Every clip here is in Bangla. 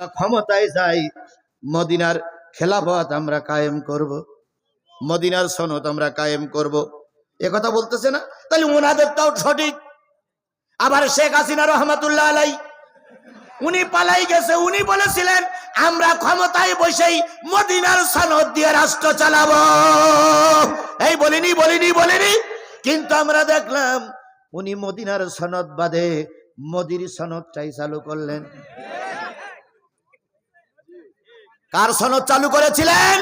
ক্ষমতায় যাই, মদিনার খেলাফত আমরা কায়েম করব। মদিনার সনদ আমরা কায়েম করব। এ কথা বলতেছে না তাহলে ওনাদেরটাও সঠিক আবার শেখ হাসিনা রহমতুল্লাহ আলাই, উনি পালাই গেছে, উনি বলেছিলেন, আমরা ক্ষমতায় বসেই মদিনার সনদ দিয়ে রাষ্ট্র চালাব এই বলিনি বলিনি বলিনি কিন্তু আমরা দেখলাম, উনি মদিনার সনদ বাদে মোদির সনদটাই চালু করলেন কার সনদ চালু করেছিলেন?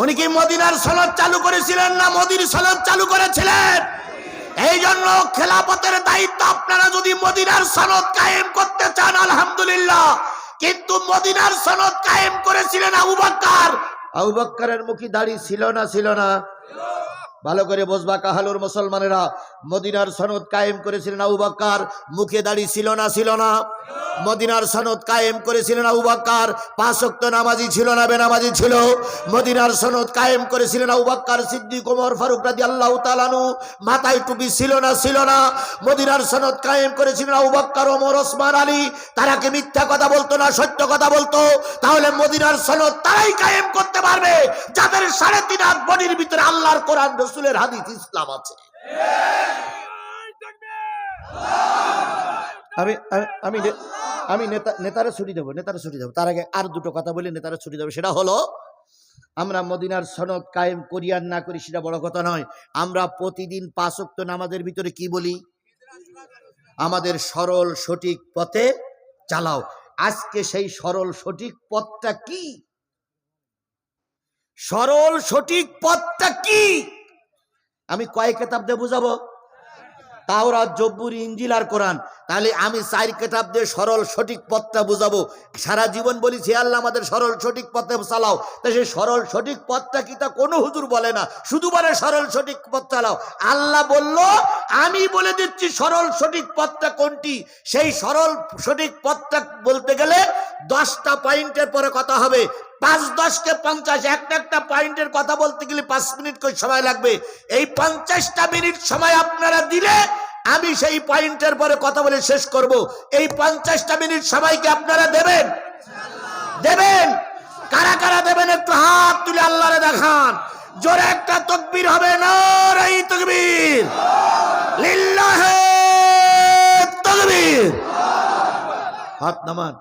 উনি কি মদিনার সনদ চালু করেছিলেন না মোদির সনদ চালু করেছিলেন? এই জন্য খেলাপথের দায়িত্ব আপনারা যদি মদিনার সনদ কায়েম করতে চান, আলহামদুলিল্লাহ। কিন্তু মদিনার সনদ কায়েম করেছিলেন আবু বাক্কার। আবু বাক্কারের মুখী দাড়ি ছিল না ছিল না। ভালো করে বসবা কাহালুর মুসলমানেরা। মদিনার সনদ কায়েম করেছিলেন আবু মুখে দাড়ি ছিল না ছিল না। মদিনার সনদ কায়েম করেছিলেন আবু বাক্কার। পাঁচ ওয়াক্ত নামাজি ছিল না, বেনামাজি ছিল। মদিনার সনদ কায়েম করেছিলেন আবু সিদ্দিক ওমর ফারুক রাদি আল্লাহ তালানু মাথায় টুপি ছিল না ছিল না। মদিনার সনদ কায়েম করেছিলেন আবু ওমর, ওসমান, আলী। তারা কি মিথ্যা কথা বলতো না সত্য কথা বলতো? তাহলে মদিনার সনদ তারাই কায়েম করতে পারবে। যাদের সাড়ে তিন হাত বডির ভিতরে আল্লাহর কোরআন রসুলের হাদিস ইসলাম আছে। আমি, আমি- আমি নেতা, নেতারা ছুটি দেবো, নেতারা ছুটি দেবো। তার আগে আর দুটো কথা বলি, নেতারা ছুটি দেবো। সেটা হলো, আমরা মদিনার সনদ কায়েম করি আর না করি, সেটা বড় কথা নয়। আমরা প্রতিদিন পাঁচক্ত নামাজের ভিতরে কি বলি? আমাদের সরল সঠিক পথে চালাও। আজকে সেই সরল সঠিক পথটা কি? সরল সঠিক পথটা কি? আমি কয় কেতাব দিয়ে বুঝাবো? তাওরা জব্বুর ইঞ্জিল আর কোরআন। তাহলে আমি চার কেতাব দিয়ে সরল সঠিক পথটা বুঝাবো। সারা জীবন বলি সে আল্লাহ, আমাদের সরল সঠিক পথে চালাও। তা সেই সরল সঠিক পথটা কি তা কোনো হুজুর বলে না। শুধু বলে সরল সঠিক পথ চালাও। আল্লাহ বলল, আমি বলে দিচ্ছি সরল সঠিক পথটা কোনটি? সেই সরল সঠিক পথটা বলতে গেলে দশটা পয়েন্টের পরে কথা হবে। পাঁচ, দশকে পঞ্চাশ, একটা একটা পয়েন্টের কথা বলতে গেলে পাঁচ মিনিট করে সময় লাগবে। এই পঞ্চাশটা মিনিট সময় আপনারা দিলে আমি সেই পয়েন্টের পরে কথা বলে শেষ করব। এই পঞ্চাশটা মিনিট সবাইকে আপনারা দেবেন? দেবেন? কারা কারা দেবেন? একটু হাত তুলে আল্লাহরে দেখান। জোরে একটা তকবীর হবে না তকবীর? লিল্লাহে তকবীর। হাত নামান।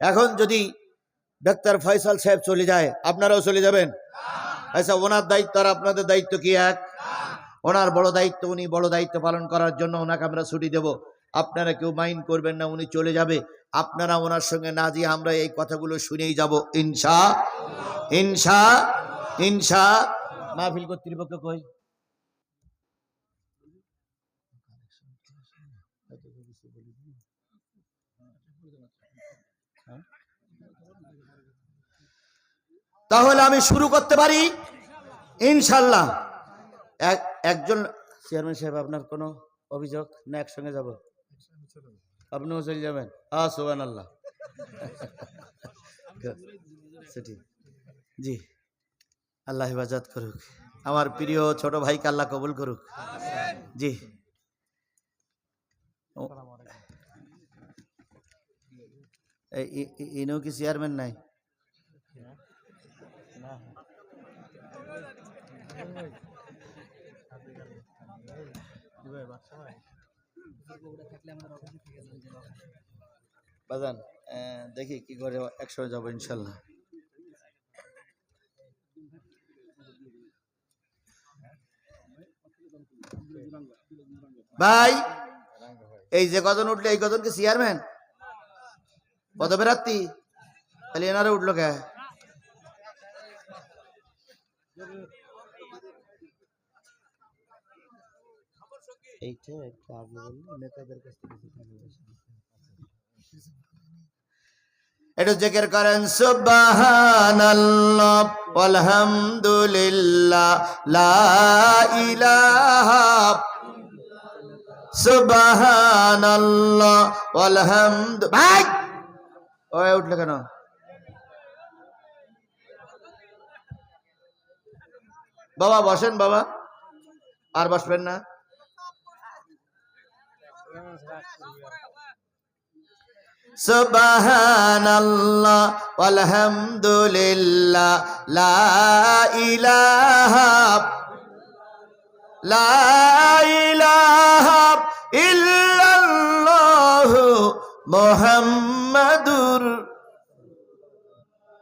এখন যদি ডাক্তার ফয়সাল সাহেব চলে যায়, আপনারাও চলে যাবেন? আচ্ছা ওনার দায়িত্ব আর আপনাদের দায়িত্ব কি এক? ওনার বড় দায়িত্ব, উনি বড় দায়িত্ব পালন করার জন্য ওনাকে আমরা ছুটি দেব। আপনারা কেউ মাইন্ড করবেন না, উনি চলে যাবে। আপনারা ওনার সঙ্গে না দিয়ে আমরা এই কথাগুলো শুনেই যাব। ইনশা ইনশা ইনশা। মাহফিল কর্তৃপক্ষ কই? তাহলে আমি শুরু করতে পারি ইনশাল্লাহ এক একজন চেয়ারম্যান সাহেব আপনার কোনো অভিযোগ না একসঙ্গে যাব আপনিও চলে যাবেন আ সোহান আল্লাহ সেটি জি আল্লাহ হেফাজত করুক আমার প্রিয় ছোট ভাইকে আল্লাহ কবুল করুক জি ও- এই- ই- ই- কি চেয়ারম্যান নাই বাজান দেখি কি করে একসঙ্গে যাব, ইনশাল্লাহ। ভাই, এই যে কজন উঠলে, এই কজন কি চেয়ারম্যান কত বেরাত্তি তাহলে এনারে উঠল কে? একটু করেন, সুবহানাল্লাহ, আলহামদুলিল্লাহ, লা ভাই! ওই উঠল কেন? বাবা, বসেন বাবা। আর বসবেন না? সুবহানাল্লাহ আলহামদুলিল্লাহ লা ইলাহা, লা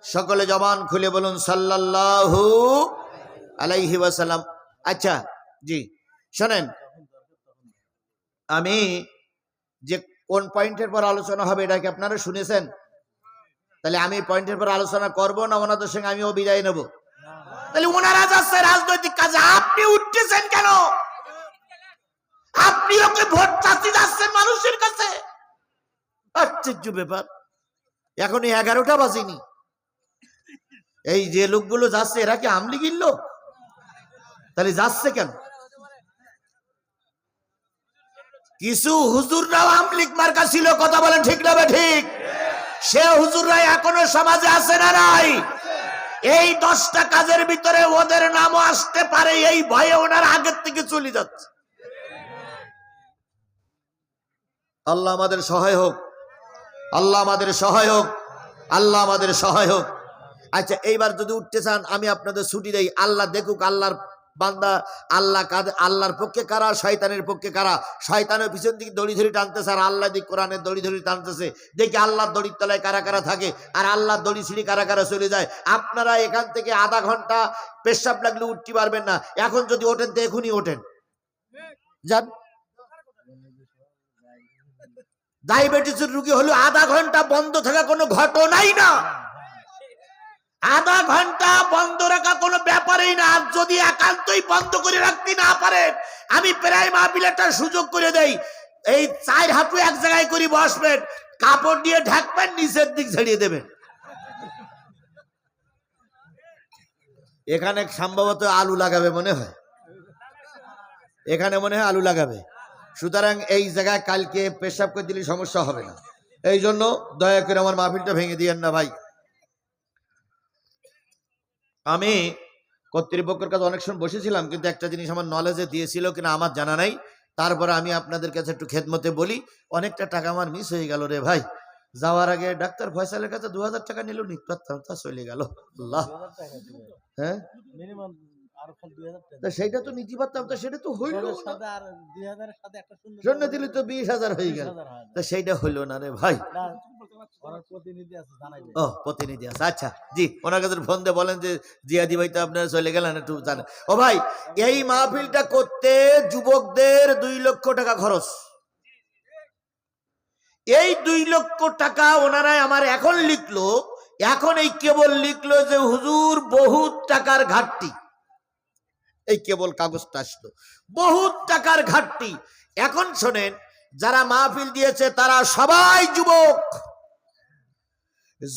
সকলে জবান খুলে বলুন, সাল্লাল্লাহু আলাইহি ওয়াসাল্লাম। আচ্ছা জি, শোনেন। আমি যে কোন পয়েন্টের পর আলোচনা হবে এটা কি আপনারা শুনেছেন? তাহলে আমি পয়েন্টের পর আলোচনা করব না ওনাদের সঙ্গে আমিও বিদায় নেব? তাহলে ওনারা যাচ্ছে রাজনৈতিক কাজে, আপনি উঠতেছেন কেন? আপনি ওকে ভোট চাচ্ছি যাচ্ছেন মানুষের কাছে। আশ্চর্য ব্যাপার। এখন এগারোটা বাজেনি। এই যে লোকগুলো যাচ্ছে, এরা কি আমলি গিল্ল তাহলে যাচ্ছে কেন? কিছু হুজুররাও আমলিক মার্কা ছিল, কথা বলেন ঠিক না ঠিক? সে হুজুররা এখনও সমাজে আছে না নাই? এই দশটা কাজের ভিতরে ওদের নামও আসতে পারে, এই ভয়ে ওনার আগের থেকে চলে যাচ্ছে। আল্লাহ আমাদের সহায় হোক, আল্লাহ আমাদের সহায় হোক, আল্লাহ আমাদের সহায় হোক। আচ্ছা এইবার যদি উঠতে চান, আমি আপনাদের ছুটি দেই। আল্লাহ দেখুক, আল্লাহর বান্দা, আল্লাহ কাদের আল্লাহর পক্ষে কারা, শয়তানের পক্ষে কারা? শয়তানের পিছন দিকে দড়ি ধরে টানতেছে আর আল্লাহ দিক কোরআনের দড়ি ধরে টানতেছে। দেখি আল্লাহর দড়ির তলায় কারা কারা থাকে আর আল্লাহর দড়ি ছিঁড়ি কারা কারা চলে যায়। আপনারা এখান থেকে আধা ঘণ্টা পেশাব লাগলে উঠতে পারবেন না। এখন যদি ওঠেন তো এখনই ওঠেন। যান। ডায়াবেটিসের রুগী হলো আধা ঘণ্টা বন্ধ থাকা কোনো ঘটনাই না। আধা ঘণ্টা বন্ধ রাখা কোনো ব্যাপারই না। আর যদি একান্তই বন্ধ করে রাখতে না পারেন আমি প্রায় মাহবিল একটা সুযোগ করে দেই। এই চার হাঁটু এক জায়গায় করে, বসবেন, কাপড় দিয়ে ঢাকবেন, নিচের দিক ঝাড়িয়ে দেবেন। এখানে সম্ভবত আলু লাগাবে মনে হয়। এখানে মনে হয় আলু লাগাবে। সুতরাং এই জায়গায় কালকে পেশাব করে দিলে সমস্যা হবে না। এই জন্য দয়া করে আমার মাহফিলটা ভেঙে দিয়েন না ভাই। আমি কর্তৃপক্ষের কাছে অনেক সময় বসেছিলাম কিন্তু একটা জিনিস আমার নলেজে দিয়েছিল কিনা আমার জানা নাই। তারপরে আমি আপনাদের কাছে একটু খেদমতে বলি অনেকটা টাকা আমার মিস হয়ে গেল রে ভাই। যাওয়ার আগে ডাক্তার ফয়সালের কাছে দু হাজার টাকা নিল নিতে পারতাম তা চলে গেল। আল্লাহ। হ্যাঁ? টাকা তা নিতে পারতাম তা সেটা তো হইল শূন্য দিলে তো বিশ হাজার হয়ে গেল। তা সেইটা হইল না রে ভাই। ও প্রতিনিধি আছে। আচ্ছা জি ওনার কাছে ফোন দিয়ে বলেন যে জিয়াদি ভাই তো আপনারা চলে গেলেন একটু জানেন ও ভাই এই মাহফিলটা করতে যুবকদের দুই লক্ষ টাকা খরচ। এই দুই লক্ষ টাকা ওনারাই আমার এখন লিখলো এখন এই কেবল লিখলো যে হুজুর বহুত টাকার ঘাটতি। এই কেবল কাগজটা আসলো বহুত টাকার ঘাটতি। এখন শোনেন যারা মাহফিল দিয়েছে তারা সবাই যুবক।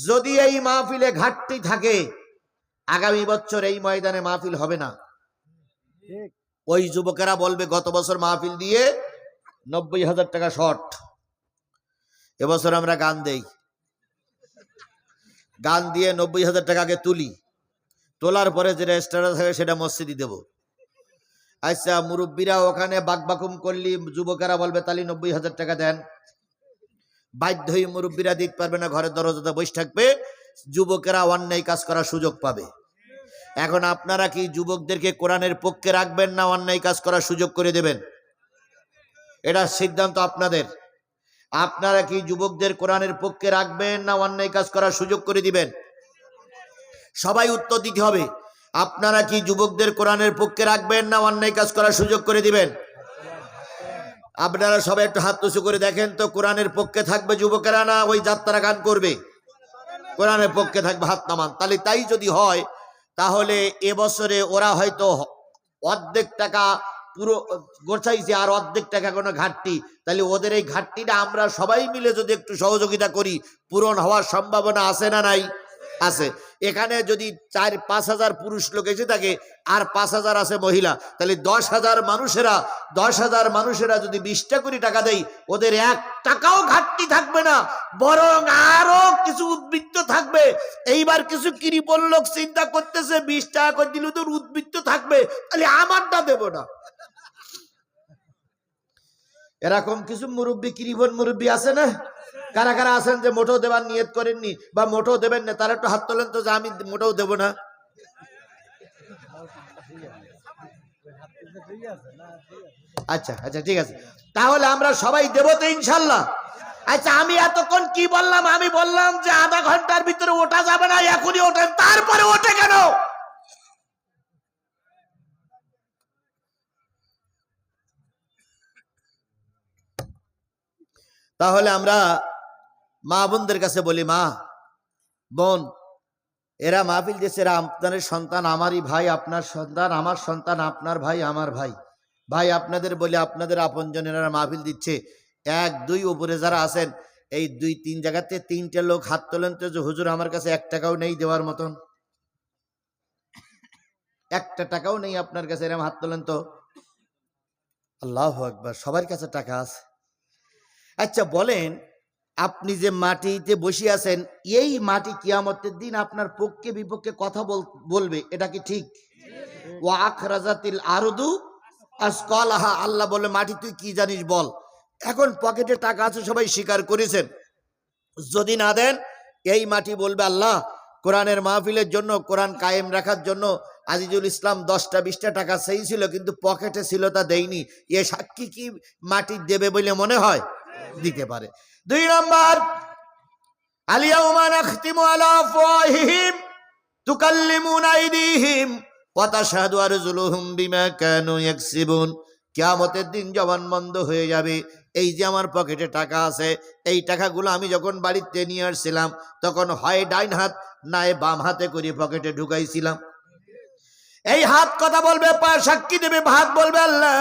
যদি এই মাহফিলে ঘাটতি থাকে আগামী বছর এই ময়দানে মাহফিল হবে না। ওই যুবকেরা বলবে গত বছর মাহফিল দিয়ে নব্বই হাজার টাকা শর্ট। এবছর আমরা গান দেই। গান দিয়ে নব্বই হাজার টাকা টাকাকে তুলি। তোলার পরে যেটা এক্সট্রা থাকে সেটা মসজিদে দেব। আচ্ছা মুরব্বীরা ওখানে বাকবাকুম করলি, যুবকেরা বলবে তাহলে নব্বই হাজার টাকা দেন। বাধ্য হয়ে মুরব্বীরা দিতে পারবে না, ঘরের দরজাতে বসে থাকবে, যুবকেরা অন্যায় কাজ করার সুযোগ পাবে। এখন আপনারা কি যুবকদেরকে কোরআনের পক্ষে রাখবেন না অন্যায় কাজ করার সুযোগ করে দেবেন? এটা সিদ্ধান্ত আপনাদের। আপনারা কি যুবকদের কোরআনের পক্ষে রাখবেন না অন্যায় কাজ করার সুযোগ করে দিবেন? সবাই উত্তর দিতে হবে। আপনারা কি যুবকদের কোরআনের পক্ষে রাখবেন না অন্যায় কাজ করার সুযোগ করে দিবেন? আপনারা সবাই একটু হাত উঁচু করে দেখেন তো, কোরআনের পক্ষে থাকবে যুবকেরা না ওই যাত্রা গান করবে? কোরআনের পক্ষে থাকবে হাত নামান। তাহলে তাই যদি হয়, তাহলে এবছরে ওরা হয়তো অর্ধেক টাকা পুরো গোছাইছে আর অর্ধেক টাকা কোনো ঘাটতি। তাহলে ওদের এই ঘাটতিটা আমরা সবাই মিলে যদি একটু সহযোগিতা করি, পূরণ হওয়ার সম্ভাবনা আছে না নাই? আছে। এখানে যদি চার, পাঁচ হাজার পুরুষ লোক এসে থাকে, আর পাঁচ হাজার আছে মহিলা, তাহলে দশ হাজার মানুষেরা, দশ হাজার মানুষেরা যদি বিশটা কোটি টাকা দেয়, ওদের এক টাকাও ঘাটতি থাকবে না, বরং আরও কিছু উদ্বৃত্ত থাকবে। এইবার কিছু কৃপণ লোক চিন্তা করতেছে, বিশ টাকা করে দিলে তোর উদ্বৃত্ত থাকবে, তাহলে আমারটা দেব না। এরকম কিছু মুরব্বী কৃপণ মুরব্বী আছে না? কারা কারা আছেন যে মোটেও দেবার নিয়ত করেননি বা মোটেও দেবেন না? তারা একটু হাত তোলেন তো যে আমি মোটেও দেবো না। আচ্ছা আচ্ছা ঠিক আছে। তাহলে আমরা সবাই দেবো তো ইনশাল্লাহ। আচ্ছা আমি এতক্ষণ কি বললাম? আমি বললাম যে আধা ঘণ্টার ভিতরে ওঠা যাবে না, এখনই ওঠেন। তারপরে ওঠে কেন? তাহলে আমরা মা বোনদের কাছে বলি, মা, বোন, এরা মাহফিল দিয়েছে, এরা আপনাদের সন্তান, আমারই ভাই, আপনার সন্তান, আমার সন্তান, আপনার ভাই, আমার ভাই। ভাই, আপনাদের বলে আপনাদের আপনজনেরা মাহফিল দিচ্ছে। এক, দুই, উপরে যারা আছেন, এই দুই, তিন জায়গাতে তিনটে লোক হাত তোলেন তো যে, হুজুর, আমার কাছে এক টাকাও নেই দেওয়ার মতন। একটা টাকাও নেই আপনার কাছে এরকম হাত তোলেন তো? আল্লাহ একবার সবার কাছে টাকা আছে। আচ্ছা বলেন, আপনি যে মাটিতে বসে আছেন, এই মাটি কিয়ামতের দিন আপনার পক্ষে বিপক্ষে কথা বল- বলবে, এটা কি ঠিক? ও আখরাজাতিল আরদু আসকলাহা, আল্লাহ বলে, মাটি তুই কি জানিস বল? এখন পকেটে টাকা আছে, সবাই স্বীকার করেছেন। যদি না দেন, এই মাটি বলবে আল্লাহ, কোরআনের মাহফিলের জন্য, কোরআন কায়েম রাখার জন্য আজিজুল ইসলাম দশটা, বিশটা টাকা সেই ছিল, কিন্তু পকেটে ছিল তা দেয়নি। এ সাক্ষী কি মাটি দেবে বলে মনে হয়? দিতে পারে। দুই নম্বর কিয়ামতের দিন জবান বন্ধ হয়ে যাবে। এই যে আমার পকেটে টাকা আছে, এই টাকাগুলো আমি যখন বাড়িতে নিয়ে আসছিলাম, তখন হয় ডাইন হাত নয় বাম হাতে করে পকেটে ঢুকাইছিলাম। এই হাত কথা বলবে পা সাক্ষী দেবে হাত বলবে আল্লাহ।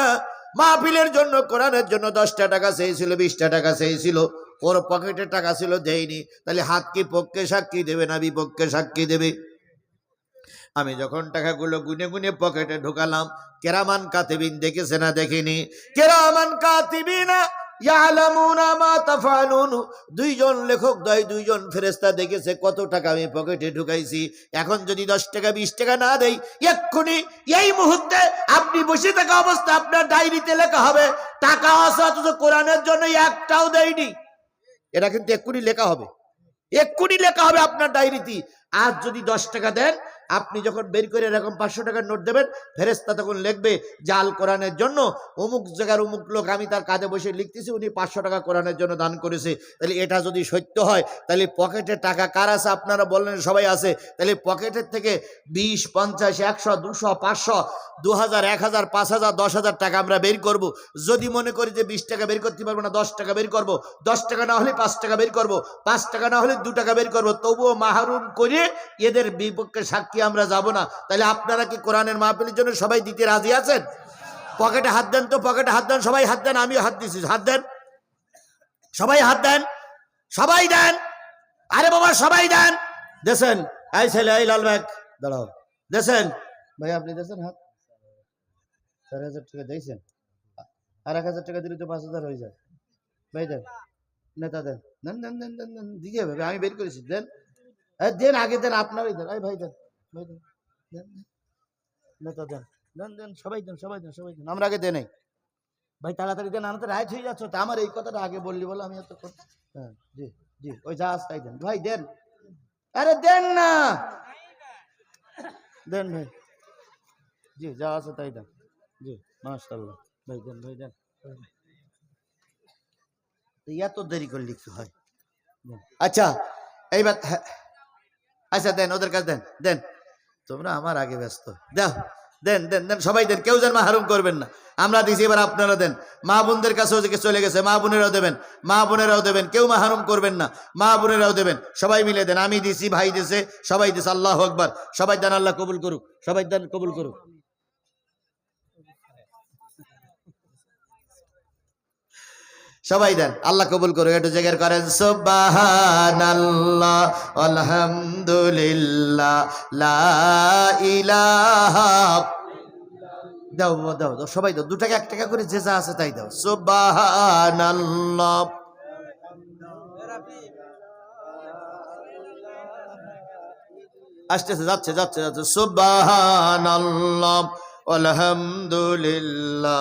মাহফিলের জন্য, কোরআনের জন্য দশটা টাকা চেয়েছিল বিশটা টাকা চেয়েছিল ওর পকেটে টাকা ছিল, দেয়নি। তাহলে হাত কি পক্ষে সাক্ষী দেবে না বিপক্ষে সাক্ষী দেবে? আমি যখন টাকাগুলো গুনে গুনে পকেটে ঢুকালাম, কেরামান কাতিবিন দেখেছে না দেখিনি? কেরামান কাতিবিনা দুইজন লেখক দয়, দুইজন ফেরেস্তা দেখেছে কত টাকা আমি পকেটে ঢুকাইছি। এখন যদি দশ টাকা, বিশ টাকা না দেই, এক্ষুনি এই মুহূর্তে আপনি বসে থাকা অবস্থা আপনার ডায়েরিতে লেখা হবে। টাকা আছে অথচ কোরআনের জন্য একটাও দেয়নি। এটা কিন্তু এক্ষুনি লেখা হবে। এক্ষুনি লেখা হবে আপনার ডায়েরিতে। আর যদি দশ টাকা দেন আপনি যখন বের করে এরকম পাঁচশো টাকার নোট দেবেন ফেরেস্তা তখন লিখবে, জাল কোরআনের জন্য, অমুক জায়গার অমুক লোক, আমি তার কাঁধে বসে লিখতেছি, উনি পাঁচশো টাকা কোরআনের জন্য দান করেছে। তাহলে এটা যদি সত্য হয়, তাহলে পকেটে টাকা কার আছে আপনারা বললেন, সবাই আছে। তাহলে পকেটের থেকে বিশ, পঞ্চাশ, একশো, দুশো, পাঁচশো দু হাজার এক হাজার পাঁচ হাজার দশ হাজার টাকা আমরা বের করব। যদি মনে করি যে বিশ টাকা বের করতে পারব না, দশ টাকা বের করব। দশ টাকা না হলে পাঁচ টাকা বের করব। পাঁচ টাকা না হলে দু টাকা বের করব। তবুও মাহরুম করে এদের বিপক্ষে সাক্ষী আমরা যাব না? তাহলে আপনারা কি কোরআনের মাহফিলের জন্য সবাই দিতে রাজি আছেন? পকেটে হাত দেন তো, পকেটে হাত দেন, সবাই হাত দেন, আমিও হাত দিছি। হাত দেন। সবাই হাত দেন। সবাই দেন। আরে বাবা, সবাই দেন। দেশেন। এই ছেলে, এই লাল ব্যাগ। দাঁড়াও। দেশেন। ভাই, আপনি দেশেন হাত? চার হাজার টাকা দিয়েছেন। আর এক হাজার টাকা দিলে তো পাঁচ হাজার হয়ে যায়। ভাই, দেন। নেতা, দেন। দেন দেন দেন দেন দিকে ভাবে আমি বের করেছি। দেন। দেন, আগে দেন, আপনারই দেন। এই, ভাই, দেন। দেন দেন সবাই সবাই দেন সবাই দেন। আমরা আগে। ভাই, তাড়াতাড়ি দেন তো হয়ে যাচ্ছে, তা আমার এই কথাটা আগে বললি বলে, আমি এত হ্যাঁ জি জি, ওই তাই ভাই আরে, দেন না! দেন জি তাই জি ভাই ভাই, দেন। এত দেরি করলে কি হয়। আচ্ছা এইবার হ্যাঁ। আচ্ছা দেন, ওদের কাছে দেন দেন। তোমরা আমার আগে ব্যস্ত। দাও, দেন দেন দেন, সবাই দেন, কেউ যেন মাহরুম করবেন না। আমরা দিছি, এবার আপনারা দেন। মা বোনদের কাছে চলে গেছে, মা বোনেরাও দেবেন, মা বোনেরাও দেবেন, কেউ মাহরুম করবেন না, মা বোনেরাও দেবেন। সবাই মিলে দেন, আমি দিছি, ভাই দিছে, সবাই দিছে, আল্লাহ আকবার। সবাই দেন, আল্লাহ কবুল করুক, সবাই দেন, কবুল করুক। সবাই দেন, আল্লাহ কবুল করুক, একটু জেগের করেন, সুবহানাল্লাহ দাও দাও দাও, সবাই দাও, দু টাকা, এক টাকা করে যে যা আছে তাই দাও, সুবহানাল্লাহ। আসতেছে, যাচ্ছে যাচ্ছে যাচ্ছে, সুবহানাল্লাহ, আলহামদুলিল্লাহ।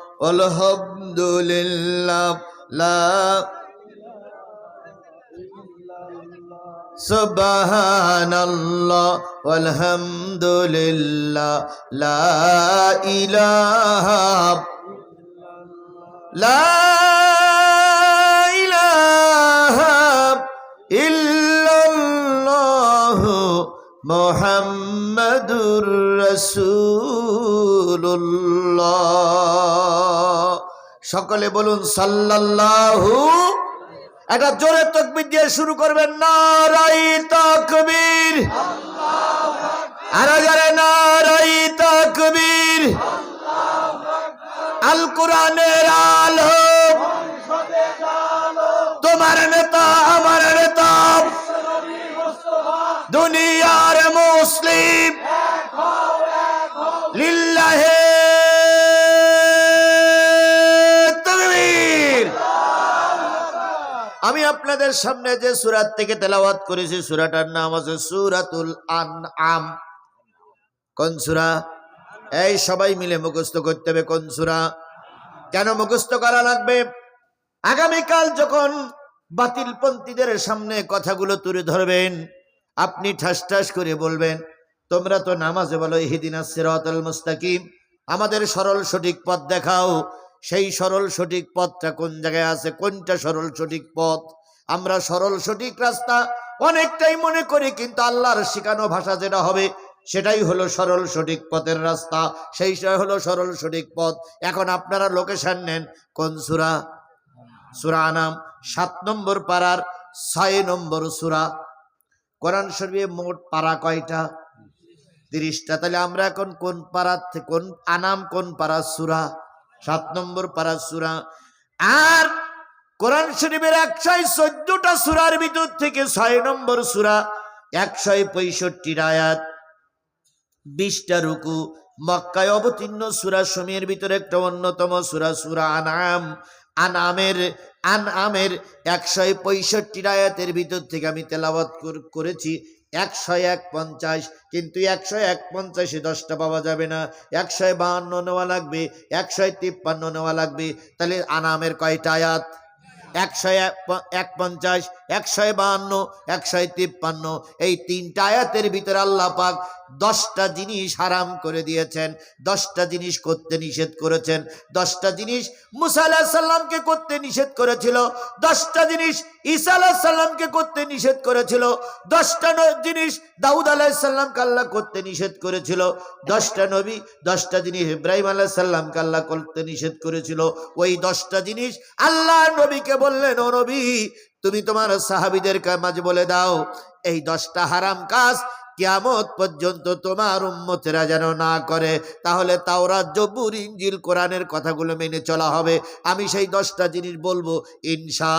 আলহামদুলিল্লাহ লা ইলাহা লা ইলাহা ইল্লাল্লাহ মুহাম্মাদুর রাসূলুল্লাহ। সকলে বলুন সাল্লাল্লাহু। একটা জোরে তকবির দিয়ে শুরু করবেন, নারাই তাকবীর। আরও জোরে, নারাই তাকবীর। আল কোরআনের আলো। তোমার নেতা, আমার দুনিয়ার মুসলিম। লিল্লাহে আমি আপনাদের সামনে যে সুরাত থেকে তেলাওয়াত করেছি, সুরাটার নাম আছে সুরাতুল আনআম। কোন সুরা? এই সবাই মিলে মুখস্থ করতে হবে কোন সুরা? কেন মুখস্থ করা লাগবে? আগামীকাল যখন বাতিলপন্থীদের সামনে কথাগুলো তুলে ধরবেন আপনি ঠাস ঠাস করে বলবেন, তোমরা তো নামাজে বলো হিদিনা সিরাতাল মুস্তাকিম। আমাদের সরল সঠিক পথ দেখাও। সেই সরল সঠিক পথটা কোন জায়গায় আছে? কোনটা সরল সঠিক পথ? আমরা সরল সঠিক রাস্তা অনেকটাই মনে করি, কিন্তু আল্লাহর শিখানো ভাষা যেটা হবে, সেটাই হলো সরল সঠিক পথের রাস্তা। সেই হলো সরল সঠিক পথ। এখন আপনারা লোকেশন নেন, কোন সুরা? সুরা আনাম, সাত নম্বর পাড়ার ছয় নম্বর সুরা। কোরআন শরীফে মোট পাড়া কয়টা? তিরিশটা। তাহলে আমরা এখন কোন পাড়া কোন আনাম কোন পাড়া সুরা? সাত নম্বর পাড়া সুরা। আর কোরআন শরীফের একশয় চোদ্দটা সুরার ভিতর থেকে ছয় নম্বর সুরা একশয় পঁয়ষট্টির আয়াত। বিশটা রুকু। মক্কায় অবতীর্ণ সুরা সময়ের ভিতরে একটা অন্যতম সুরা সুরা আনাম। আনামের আনামের একশো পঁয়ষট্টি আয়াতের ভিতর থেকে আমি কর- করেছি। একশো এক পঞ্চাশ, কিন্তু একশো এক পঞ্চাশে দশটা পাওয়া যাবে না। একশো বাহান্ন নেওয়া লাগবে একশো তিপ্পান্ন নেওয়া লাগবে। তাহলে আনামের কয়টা আয়াত? একশো এক পঞ্চাশ একশো বাহান্ন একশো তিপ্পান্ন। এই তিনটা আয়াতের ভিতরে আল্লাহ পাক দশটা জিনিস হারাম করে দিয়েছেন, দশটা জিনিস করতে নিষেধ করেছেন, দশটা জিনিস মুসা আলাহ সাল্লামকে করতে নিষেধ করেছিল, দশটা জিনিস ঈসা আলাহ সাল্লামকে করতে নিষেধ করেছিল, দশটা জিনিস দাউদ আলাহ সাল্লামকে আল্লাহ করতে নিষেধ করেছিল, দশটা নবী, দশটা জিনিস ইব্রাহিম আলাহ সাল্লামকে আল্লাহ করতে নিষেধ করেছিল, ওই দশটা জিনিস আল্লাহ নবীকে বললেন, ও নবী, তুমি তোমার সাহাবিদের মাঝে বলে দাও, এই দশটা হারাম কাজ কিয়ামত পর্যন্ত তোমার উম্মতেরা যেন না করে, তাহলে তাওরাত জব্বুর ইঞ্জিল কোরআনের কথাগুলো মেনে চলা হবে। আমি সেই দশটা জিনিস বলব, ইনশা